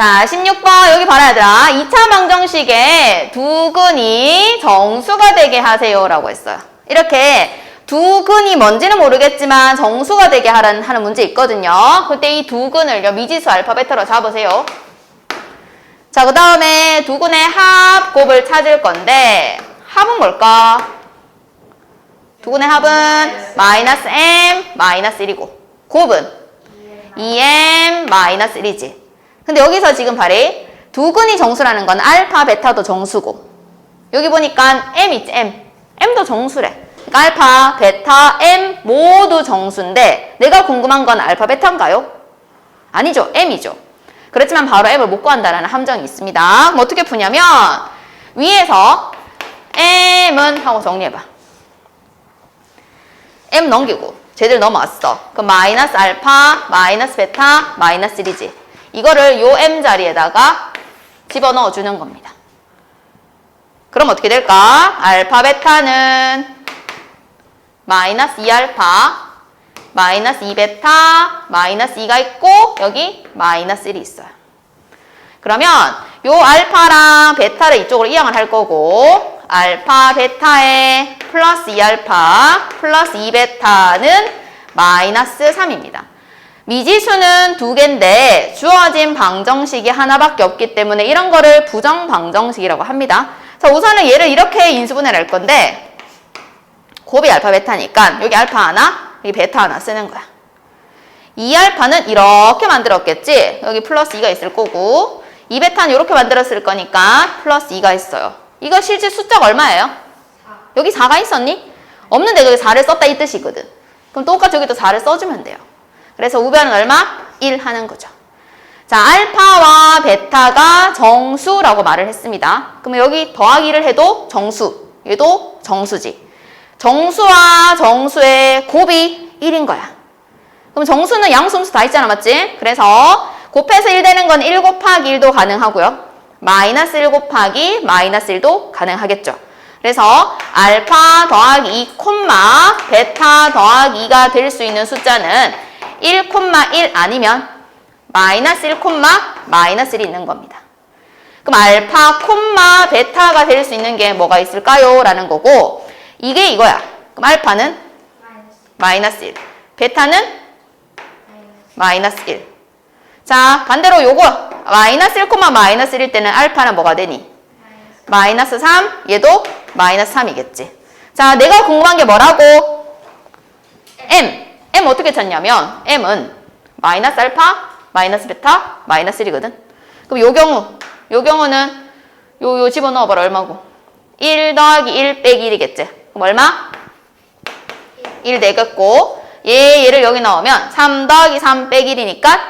자, 16번 여기 봐라 얘들아. 2차 방정식에 두 근이 정수가 되게 하세요 라고 했어요. 이렇게 두 근이 뭔지는 모르겠지만 정수가 되게 하라는 하는 문제 있거든요. 그때 이 두 근을요 미지수 알파 베타로 잡으세요. 자, 그 다음에 두 근의 합 곱을 찾을 건데 합은 뭘까? 두 근의 합은 마이너스 m 마이너스 1이고 곱은 2m 마이너스 1이지. 근데 여기서 지금 발이 두 근이 정수라는 건 알파, 베타도 정수고 여기 보니까 m 있지, m. m도 정수래. 그러니까 알파, 베타, m 모두 정수인데 내가 궁금한 건 알파, 베타인가요? 아니죠, m이죠. 그렇지만 바로 m을 못 구한다는 함정이 있습니다. 어떻게 푸냐면 위에서 m은 하고 정리해봐. m 넘기고 제대로 넘어왔어. 그럼 마이너스 알파, 마이너스 베타, 마이너스 1이지. 이거를 요 m 자리에다가 집어넣어 주는 겁니다. 그럼 어떻게 될까? 알파 베타는 마이너스 2알파, 마이너스 2베타, 마이너스 2가 있고 여기 마이너스 1이 있어요. 그러면 요 알파랑 베타를 이쪽으로 이항을 할 거고 알파 베타에 플러스 2알파 플러스 2베타는 마이너스 3입니다. 미지수는 두 개인데 주어진 방정식이 하나밖에 없기 때문에 이런 거를 부정 방정식이라고 합니다. 자, 우선은 얘를 이렇게 인수분해를 할 건데 곱이 알파 베타니까 여기 알파 하나, 여기 베타 하나 쓰는 거야. 2알파는 이렇게 만들었겠지? 여기 플러스 2가 있을 거고 2베타는 이렇게 만들었을 거니까 플러스 2가 있어요. 이거 실제 숫자가 얼마예요? 여기 4가 있었니? 없는데 여기 4를 썼다 이 뜻이거든. 그럼 똑같이 여기도 4를 써주면 돼요. 그래서 우변은 얼마? 1 하는 거죠. 자, 알파와 베타가 정수라고 말을 했습니다. 그러면 여기 더하기를 해도 정수, 얘도 정수지. 정수와 정수의 곱이 1인 거야. 그럼 정수는 양수음수 다 있잖아, 맞지? 그래서 곱해서 1 되는 건 1 곱하기 1도 가능하고요. 마이너스 1 곱하기 마이너스 1도 가능하겠죠. 그래서 알파 더하기 2 콤마 베타 더하기 2가 될 수 있는 숫자는 1 콤마 1 아니면 마이너스 1 콤마 마이너스 1이 있는 겁니다. 그럼 알파 콤마 베타가 될 수 있는 게 뭐가 있을까요? 라는 거고 이게 이거야. 그럼 알파는 마이너스 1 베타는 마이너스 1 자, 반대로 요거 마이너스 1, 마이너스 1일 때는 알파는 뭐가 되니? 마이너스 3, 얘도 마이너스 3이겠지. 자, 내가 궁금한 게 뭐라고? m. m 어떻게 찾냐면 m은 마이너스 알파, 마이너스 베타, 마이너스 1이거든. 그럼 요 경우, 요 경우는 요, 요 집어넣어봐라 얼마고? 1 더하기 1 빼기 1이겠지. 그럼 얼마? 1 되겠고 얘 얘를 여기 넣으면 3 더하기 3 빼기 1이니까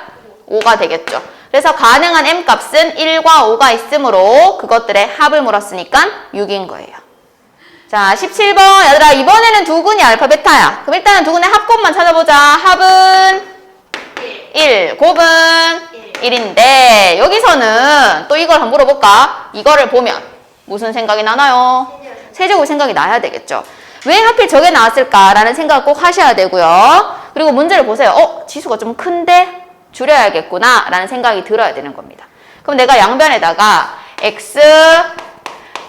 5가 되겠죠. 그래서 가능한 m 값은 1과 5가 있으므로 그것들의 합을 물었으니까 6인 거예요. 자, 17번. 얘들아, 이번에는 두근이 알파 베타야. 그럼 일단은 두근의 합곱만 찾아보자. 합은 1, 곱은 1 인데 여기서는 또 이걸 한번 물어볼까? 이거를 보면 무슨 생각이 나나요? 세제곱 생각이 나야 되겠죠. 왜 하필 저게 나왔을까라는 생각을 꼭 하셔야 되고요. 그리고 문제를 보세요. 어, 지수가 좀 큰데 줄여야겠구나 라는 생각이 들어야 되는 겁니다. 그럼 내가 양변에다가 x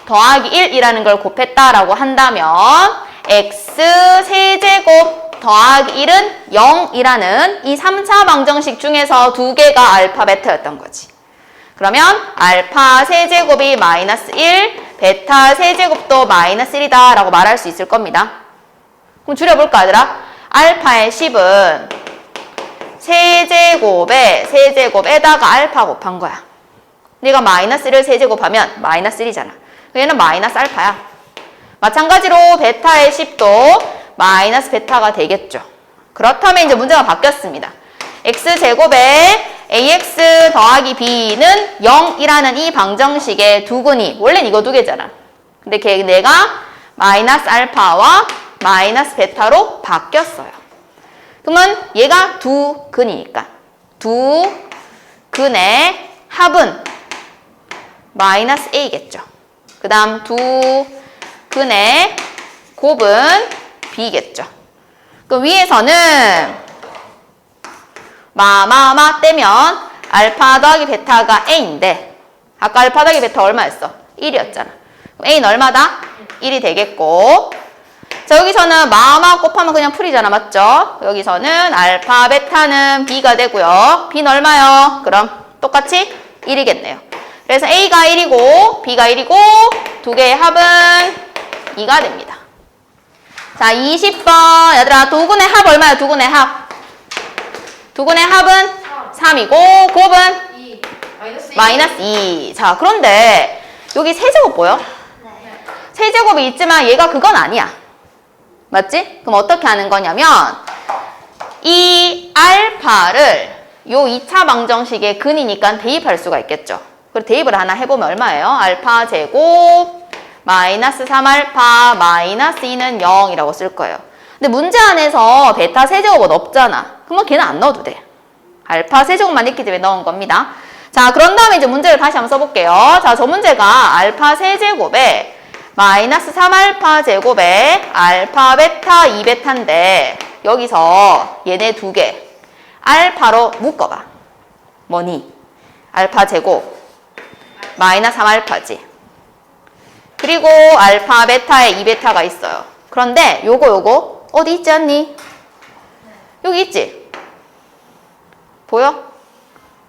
더하기 1이라는 걸 곱했다라고 한다면 x 세제곱 더하기 1은 0이라는 이 3차 방정식 중에서 두 개가 알파 베타였던 거지. 그러면 알파 세제곱이 마이너스 1, 베타 세제곱도 마이너스 1이다 라고 말할 수 있을 겁니다. 그럼 줄여볼까 얘들아? 알파의 10은 세제곱에 세제곱에다가 알파 곱한 거야. 내가 마이너스 1을 세제곱하면 마이너스 1이잖아. 얘는 마이너스 알파야. 마찬가지로 베타의 10도 마이너스 베타가 되겠죠. 그렇다면 이제 문제가 바뀌었습니다. x제곱에 ax 더하기 b는 0이라는 이 방정식의 두근이 원래는 이거 두 개잖아. 근데 걔 내가 마이너스 알파와 마이너스 베타로 바뀌었어요. 그러면 얘가 두 근이니까 두 근의 합은 마이너스 a겠죠. 그 다음 두 근의 곱은 b겠죠. 그 위에서는 마마마 떼면 알파 더하기 베타가 a인데 아까 알파 더하기 베타 얼마였어? 1이었잖아. 그럼 a는 얼마다? 1이 되겠고 자 여기서는 마마 곱하면 그냥 풀이잖아 맞죠? 여기서는 알파 베타는 b가 되고요. b는 얼마요? 그럼 똑같이 1이겠네요. 그래서 a가 1이고 b가 1이고 두 개의 합은 2가 됩니다. 자 20번 얘들아 두근의 합 얼마야 두근의 합? 두근의 합은 3 이고 곱은 2 마이너스 2 마이너스 2. 자, 그런데 여기 세제곱 보여? 세제곱이 있지만 얘가 그건 아니야. 맞지? 그럼 어떻게 하는 거냐면 이 알파를 요 2차 방정식의 근이니까 대입할 수가 있겠죠. 그리고 대입을 하나 해보면 얼마예요? 알파 제곱 마이너스 3알파 마이너스 2는 0이라고 쓸 거예요. 근데 문제 안에서 베타 세제곱은 없잖아. 그러면 걔는 안 넣어도 돼. 알파 세제곱만 있기 때문에 넣은 겁니다. 자, 그런 다음에 이제 문제를 다시 한번 써볼게요. 자, 저 문제가 알파 세제곱에 마이너스 3알파 제곱에 알파 베타 2베타인데 여기서 얘네 두 개 알파로 묶어봐. 뭐니? 알파 제곱 마이너스 3알파지. 그리고 알파 베타에 2베타가 있어요. 그런데 요거 요거 어디 있지 않니? 여기 있지? 보여?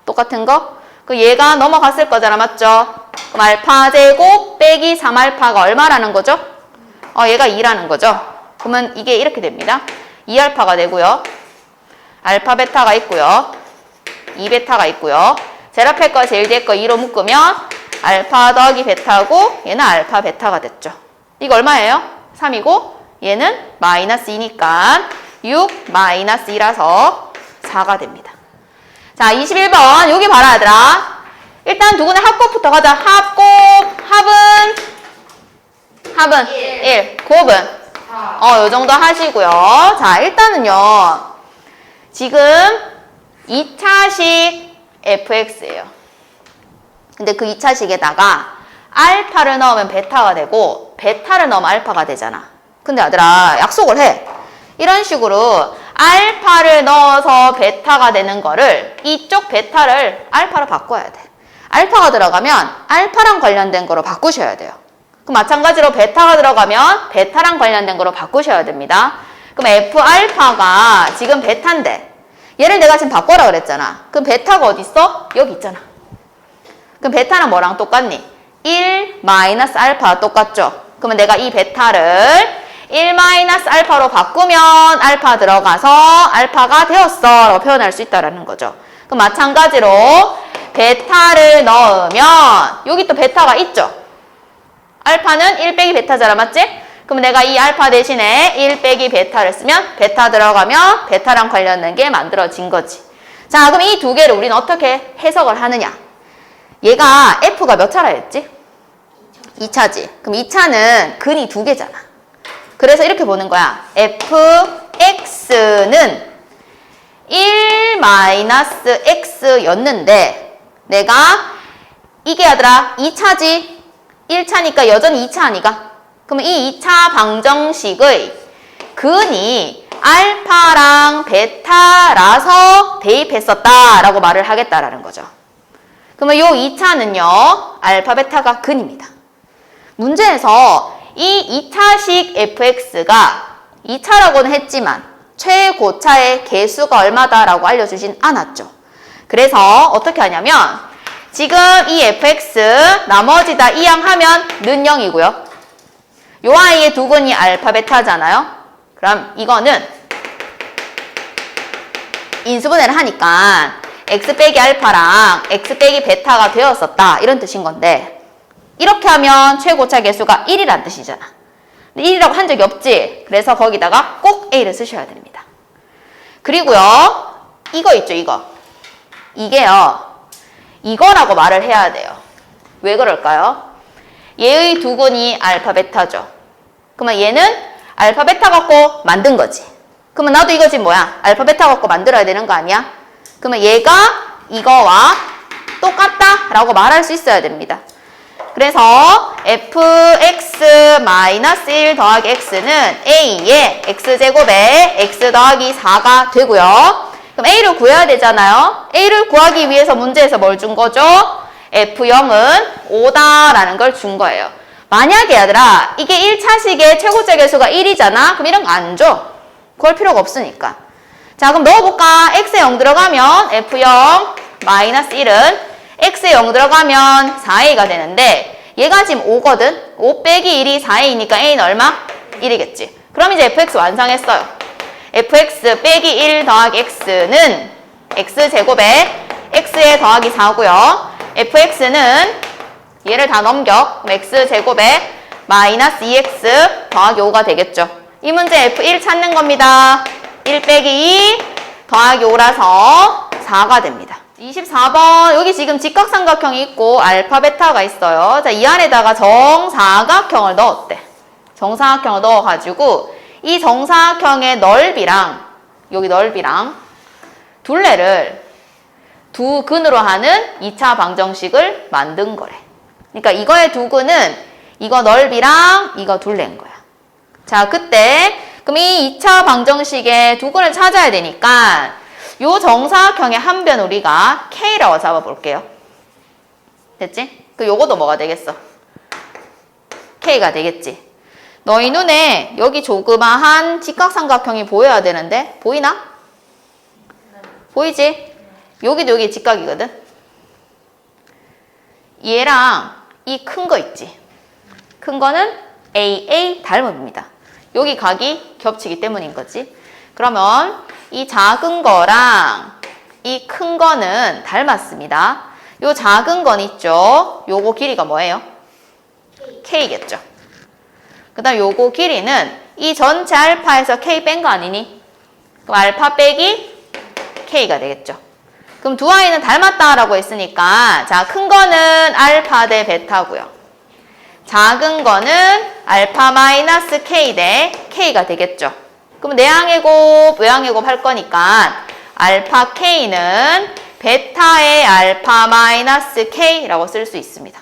똑같은 거? 그 얘가 넘어갔을 거잖아, 맞죠? 그럼 알파 제곱 빼기 3알파가 얼마라는 거죠? 어, 얘가 2라는 거죠? 그러면 이게 이렇게 됩니다. 2알파가 되고요. 알파 베타가 있고요. 2베타가 있고요. 제일 앞에 거 제일 뒤에 거 2로 묶으면 알파 더하기 베타고 얘는 알파 베타가 됐죠. 이거 얼마예요? 3이고 얘는 마이너스 2니까 6 마이너스 2라서 4가 됩니다. 자, 21번. 여기 봐라, 얘들아. 일단 두근의 합곱부터 가자. 합곱, 합은? 합은? 1. 곱은? 4 어, 요 정도 하시고요. 자, 일단은요. 지금 2차식 fx예요. 근데 그 2차식에다가 알파를 넣으면 베타가 되고 베타를 넣으면 알파가 되잖아. 근데 아들아, 약속을 해. 이런 식으로 알파를 넣어서 베타가 되는 거를 이쪽 베타를 알파로 바꿔야 돼. 알파가 들어가면 알파랑 관련된 거로 바꾸셔야 돼요. 그 마찬가지로 베타가 들어가면 베타랑 관련된 거로 바꾸셔야 됩니다. 그럼 F 알파가 지금 베타인데 얘를 내가 지금 바꿔라 그랬잖아. 그럼 베타가 어디 있어? 여기 있잖아. 그럼 베타는 뭐랑 똑같니? 1 마이너스 알파 똑같죠? 그러면 내가 이 베타를 1 마이너스 알파로 바꾸면 알파 들어가서 알파가 되었어 라고 표현할 수 있다라는 거죠. 그럼 마찬가지로 베타를 넣으면 여기 또 베타가 있죠? 알파는 1 빼기 베타잖아, 맞지? 그럼 내가 이 알파 대신에 1 빼기 베타를 쓰면 베타 들어가면 베타랑 관련된 게 만들어진 거지. 자, 그럼 이 두 개를 우리는 어떻게 해석을 하느냐? 얘가 F가 몇 차라 했지? 2차 지. 그럼 2차는 근이 두 개잖아. 그래서 이렇게 보는 거야. fx는 1 마이너스 x였는데 내가 이게 아들아 2차지 1차니까 여전히 2차 아니가? 그러면 이 2차 방정식의 근이 알파랑 베타라서 대입했었다라고 말을 하겠다라는 거죠. 그러면 요 2차는요. 알파 베타가 근입니다. 문제에서 이 2차식 fx가 2차라고는 했지만 최고차의 개수가 얼마다라고 알려주진 않았죠. 그래서 어떻게 하냐면 지금 이 fx 나머지 다 이항하면 는 0이고요. 요 아이의 두 근이 알파 베타잖아요. 그럼 이거는 인수분해를 하니까 x 빼기 알파랑 x 빼기 베타가 되었었다 이런 뜻인 건데 이렇게 하면 최고차 개수가 1이란 뜻이잖아. 근데 1이라고 한 적이 없지. 그래서 거기다가 꼭 A를 쓰셔야 됩니다. 그리고요. 이거 있죠, 이거. 이게요. 이거라고 말을 해야 돼요. 왜 그럴까요? 얘의 두근이 알파 베타죠. 그러면 얘는 알파 베타 갖고 만든 거지. 그러면 나도 이거 지 뭐야? 알파 베타 갖고 만들어야 되는 거 아니야? 그러면 얘가 이거와 똑같다 라고 말할 수 있어야 됩니다. 그래서 fx-1 더하기 x는 a의 x제곱에 x 더하기 4가 되고요. 그럼 A를 구해야 되잖아요. A를 구하기 위해서 문제에서 뭘 준 거죠? F0은 5다라는 걸 준 거예요. 만약에 얘들아 이게 1차식의 최고째 계수가 1이잖아. 그럼 이런 거 안 줘. 구할 필요가 없으니까. 자 그럼 넣어볼까? x에 0 들어가면 F0 마이너스 1은 x에 0 들어가면 4a가 되는데 얘가 지금 5거든? 5 빼기 1이 4a니까 a는 얼마? 1이겠지. 그럼 이제 fx 완성했어요. fx 빼기 1 더하기 x는 x제곱에 x에 더하기 4고요. fx는 얘를 다 넘겨. x제곱에 마이너스 2x 더하기 5가 되겠죠. 이 문제 f1 찾는 겁니다. 1 빼기 2 더하기 5라서 4가 됩니다. 24번 여기 지금 직각삼각형이 있고 알파 베타가 있어요. 자, 이 안에다가 정사각형을 넣었대. 정사각형을 넣어가지고 이 정사각형의 넓이랑 여기 넓이랑 둘레를 두 근으로 하는 2차 방정식을 만든 거래. 그러니까 이거의 두 근은 이거 넓이랑 이거 둘레인 거야. 자, 그때 그럼 이 2차 방정식의 두 근을 찾아야 되니까 요 정사각형의 한 변 우리가 K라고 잡아볼게요. 됐지? 그 요거도 뭐가 되겠어? K가 되겠지. 너희 눈에 여기 조그마한 직각삼각형이 보여야 되는데 보이나? 보이지? 여기도 여기 직각이거든. 얘랑 이 큰 거 있지. 큰 거는 AA 닮음입니다. 여기 각이 겹치기 때문인 거지. 그러면 이 작은 거랑 이 큰 거는 닮았습니다. 요 작은 건 있죠. 요거 길이가 뭐예요? K겠죠. 그 다음 요거 길이는 이 전체 알파에서 K 뺀 거 아니니? 그럼 알파 빼기 K가 되겠죠. 그럼 두 아이는 닮았다라고 했으니까 자, 큰 거는 알파 대 베타고요. 작은 거는 알파 마이너스 K 대 K가 되겠죠. 그럼 내항의 곱, 외항의 곱 할 거니까 알파 K는 베타의 알파 마이너스 K라고 쓸 수 있습니다.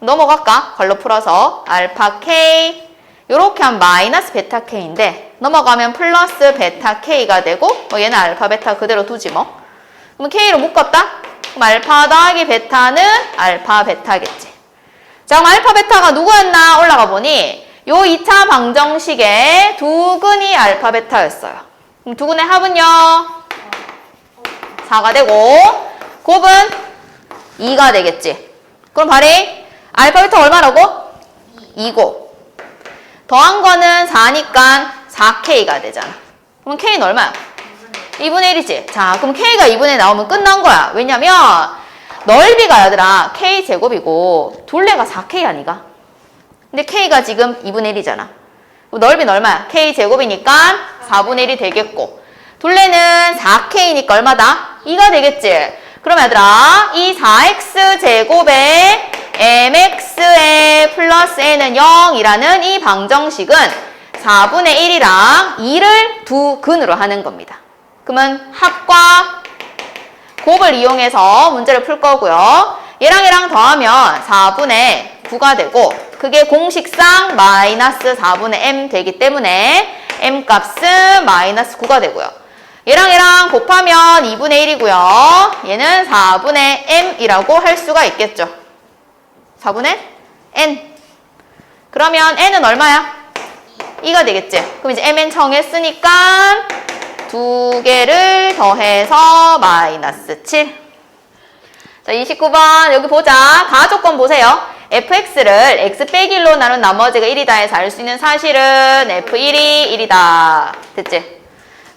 넘어갈까? 걸로 풀어서 알파 K 이렇게 하면 마이너스 베타 K인데 넘어가면 플러스 베타 K가 되고 뭐 얘는 알파 베타 그대로 두지 뭐. 그럼 K로 묶었다? 그럼 알파 더하기 베타는 알파 베타겠지. 자, 그럼 알파 베타가 누구였나 올라가 보니 요 2차 방정식의 두 근이 알파 베타였어요. 그럼 두 근의 합은요? 4가 되고 곱은 2가 되겠지. 그럼 발이 알파 베타 얼마라고? 2고 더한 거는 4니까 4K가 되잖아. 그럼 K는 얼마야? 2분의 1이지. 자, 그럼 K가 2분의 1 나오면 끝난 거야. 왜냐면 넓이가 얘들아 K제곱이고 둘레가 4K 아니가? 근데 K가 지금 2분의 1이잖아. 넓이는 얼마야? K제곱이니까 4분의 1이 되겠고 둘레는 4K니까 얼마다? 2가 되겠지. 그럼 얘들아 이 4X제곱에 MX의 플러스 N은 0이라는 이 방정식은 4분의 1이랑 2를 두 근으로 하는 겁니다. 그러면 합과 곱을 이용해서 문제를 풀 거고요. 얘랑 얘랑 더하면 4분의 9가 되고 그게 공식상 마이너스 4분의 m 되기 때문에 m 값은 마이너스 9가 되고요. 얘랑 얘랑 곱하면 2분의 1이고요. 얘는 4분의 m이라고 할 수가 있겠죠. 4분의 n. 그러면 n은 얼마야? 2가 되겠지. 그럼 이제 mn 정했으니까 두 개를 더해서 마이너스 7. 자, 29번 여기 보자. 가조건 보세요. fx를 x 빼기 1로 나눈 나머지가 1이다 해서 알 수 있는 사실은 f1이 1이다. 됐지?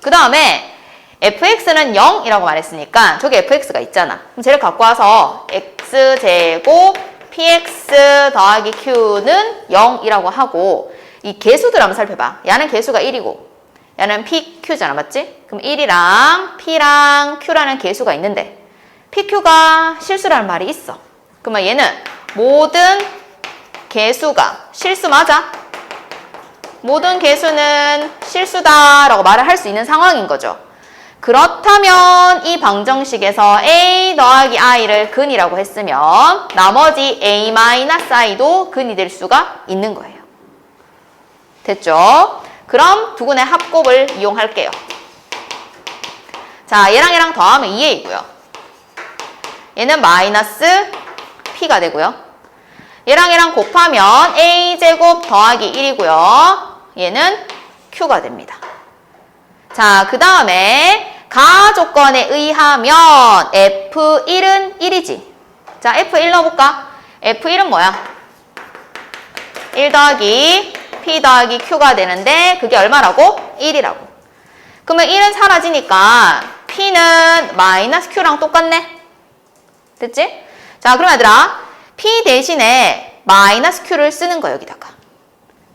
그 다음에 fx는 0이라고 말했으니까 저기 fx가 있잖아. 그럼 쟤를 갖고 와서 x제곱 px 더하기 q는 0이라고 하고 이 개수들 한번 살펴봐. 얘는 개수가 1이고 얘는 pq잖아. 맞지? 그럼 1이랑 p랑 q라는 개수가 있는데 pq가 실수라는 말이 있어. 그러면 얘는 모든 개수가 실수 맞아? 모든 개수는 실수다 라고 말을 할 수 있는 상황인 거죠. 그렇다면 이 방정식에서 a 더하기 i를 근이라고 했으면 나머지 a-i도 근이 될 수가 있는 거예요. 됐죠? 그럼 두 근의 합곱을 이용할게요. 자, 얘랑 얘랑 더하면 2a고요. 얘는 마이너스 p가 되고요. 얘랑 얘랑 곱하면 a제곱 더하기 1이고요. 얘는 q가 됩니다. 자, 그 다음에 가 조건에 의하면 F1은 1이지. 자, F1 넣어볼까? F1은 뭐야? 1 더하기 P 더하기 Q가 되는데 그게 얼마라고? 1이라고. 그러면 1은 사라지니까 P는 마이너스 Q랑 똑같네. 됐지? 자, 그럼 얘들아 P 대신에 마이너스 Q를 쓰는 거 여기다가.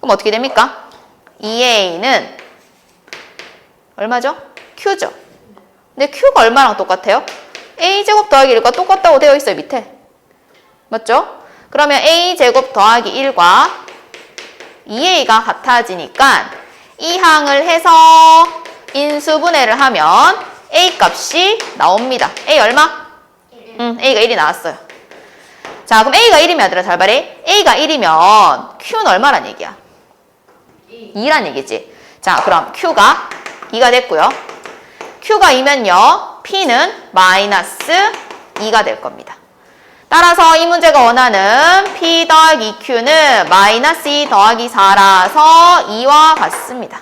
그럼 어떻게 됩니까? 2A는 얼마죠? Q죠. 근데 Q가 얼마랑 똑같아요? A제곱 더하기 1과 똑같다고 되어 있어요, 밑에. 맞죠? 그러면 A제곱 더하기 1과 2A가 같아지니까 이 항을 해서 인수분해를 하면 A 값이 나옵니다. A 얼마? 응, A가 1이 나왔어요. 자, 그럼 A가 1이면 얘들아 잘 말해. A가 1이면 Q는 얼마란 얘기야? 2란 얘기지. 자, 그럼 Q가 2가 됐고요. Q가 2면요. P는 마이너스 2가 될 겁니다. 따라서 이 문제가 원하는 P 더하기 Q는 마이너스 2 더하기 4라서 2와 같습니다.